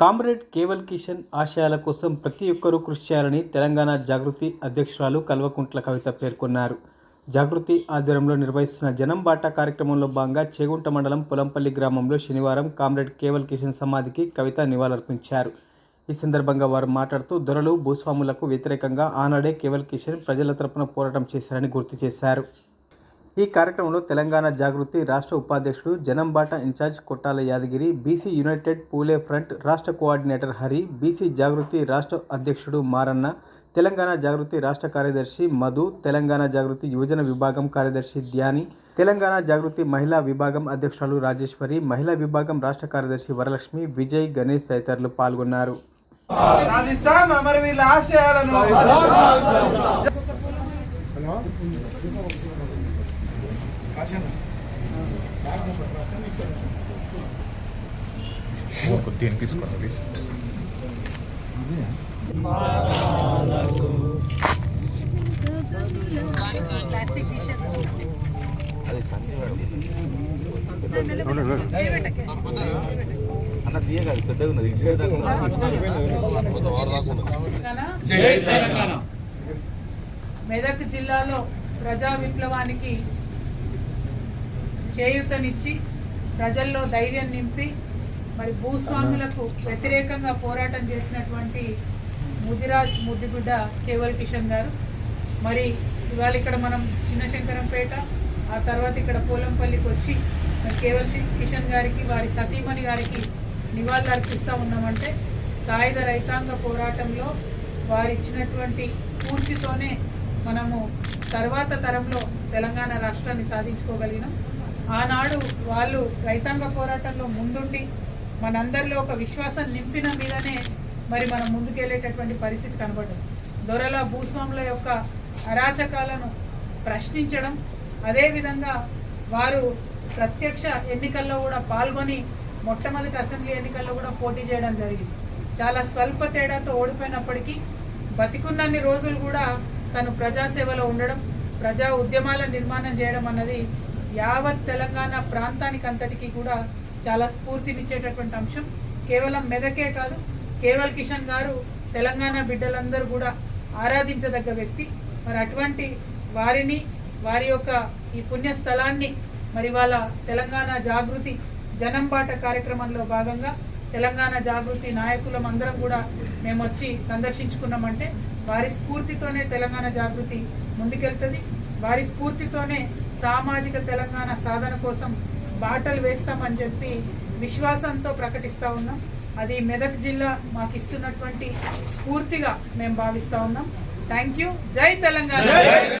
Comrade Keval Kishan ఆశయాల కోసం ప్రతి ఒక్కరూ కృషి చేయాలని తెలంగాణ జాగృతి అధ్యక్షురాలు కల్వకుంట్ల కవిత పేర్కొన్నారు. జాగృతి ఆధ్వర్యంలో నిర్వహిస్తున్న జనం బాట కార్యక్రమంలో భాగంగా చేగుంట మండలం పొలంపల్లి గ్రామంలో శనివారం కామ్రేడ్ కేవల్ కిషన్ సమాధికి కవిత నివాళులర్పించారు. ఈ సందర్భంగా వారు మాట్లాడుతూ దొరలు భూస్వాములకు వ్యతిరేకంగా ఆనాడే కేవల్ కిషన్ ప్రజల తరపున పోరాటం చేశారని గుర్తు చేశారు. ఈ కార్యక్రమంలో తెలంగాణ జాగృతి రాష్ట్ర ఉపాధ్యక్షుడు Janambata incharge Kottala Yadagiri BC united Phule front రాష్ట్ర కోఆర్డినేటర్ హరి బీసీ జాగృతి రాష్ట్ర అధ్యక్షుడు మారన్న తెలంగాణ జాగృతి రాష్ట్ర కార్యదర్శి మధు తెలంగాణ జాగృతి యువజన విభాగం కార్యదర్శి ధ్యాని తెలంగాణ జాగృతి మహిళా విభాగం అధ్యక్షురాలు రాజేశ్వరి మహిళా విభాగం రాష్ట్ర కార్యదర్శి వరలక్ష్మి విజయ్ గణేష్ తదితరులు పాల్గొన్నారు. కొద్దిగా అట్లా తీయగాదు పెద్దగా ఉన్నది. మెదక్ జిల్లాలో ప్రజా విప్లవానికి చేయూతనిచ్చి ప్రజల్లో ధైర్యం నింపి మరి భూస్వాములకు వ్యతిరేకంగా పోరాటం చేసినటువంటి ముదిరాజ్ ముద్దిగుడ్డ కేవల్ కిషన్ గారు. మరి ఇవాళ ఇక్కడ మనం చిన్నశంకరంపేట ఆ తర్వాత ఇక్కడ పోలంపల్లికి వచ్చి మరి కేవల్ కిషన్ గారికి వారి సతీమణి గారికి నివాళులు అర్పిస్తూ ఉన్నామంటే సాయుధ రైతాంగ పోరాటంలో వారు ఇచ్చినటువంటి స్ఫూర్తితోనే మనము తర్వాత తరంలో తెలంగాణ రాష్ట్రాన్ని సాధించుకోగలిగినాం. ఆనాడు వాళ్ళు రైతాంగ పోరాటంలో ముందుండి మనందరిలో ఒక విశ్వాసం నింపిన మీదనే మరి మనం ముందుకెళ్ళేటటువంటి పరిస్థితి కనబడదు దొరల భూస్వాముల యొక్క అరాచకాలను ప్రశ్నించడం అదేవిధంగా వారు ప్రత్యక్ష ఎన్నికల్లో కూడా పాల్గొని మొట్టమొదటి అసెంబ్లీ ఎన్నికల్లో కూడా పోటీ చేయడం జరిగింది. చాలా స్వల్ప తేడాతో ఓడిపోయినప్పటికీ బతికున్నన్ని రోజులు కూడా తను ప్రజాసేవలో ఉండడం ప్రజా ఉద్యమాల నిర్మాణం చేయడం అన్నది యావత్ తెలంగాణ ప్రాంతానికి అంతటికీ కూడా చాలా స్ఫూర్తినిచ్చేటటువంటి అంశం. కేవలం మెదకే కాదు కేవల్ కిషన్ గారు తెలంగాణ బిడ్డలందరూ కూడా ఆరాధించదగ్గ వ్యక్తి. మరి అటువంటి వారిని వారి యొక్క ఈ పుణ్యస్థలాన్ని మరి వాళ్ళ తెలంగాణ జాగృతి జనం పాట కార్యక్రమంలో భాగంగా తెలంగాణ జాగృతి నాయకులం అందరం కూడా మేము వచ్చి సందర్శించుకున్నామంటే వారి స్ఫూర్తితోనే తెలంగాణ జాగృతి ముందుకెళ్తుంది. వారి స్ఫూర్తితోనే సామాజిక తెలంగాణ సాధన కోసం బాటలు వేస్తామని చెప్పి విశ్వాసంతో ప్రకటిస్తూ ఉన్నాం. అది మెదక్ జిల్లా మాకు ఇస్తున్నటువంటి స్ఫూర్తిగా మేము భావిస్తూ ఉన్నాం. థ్యాంక్ యూ జై తెలంగాణ.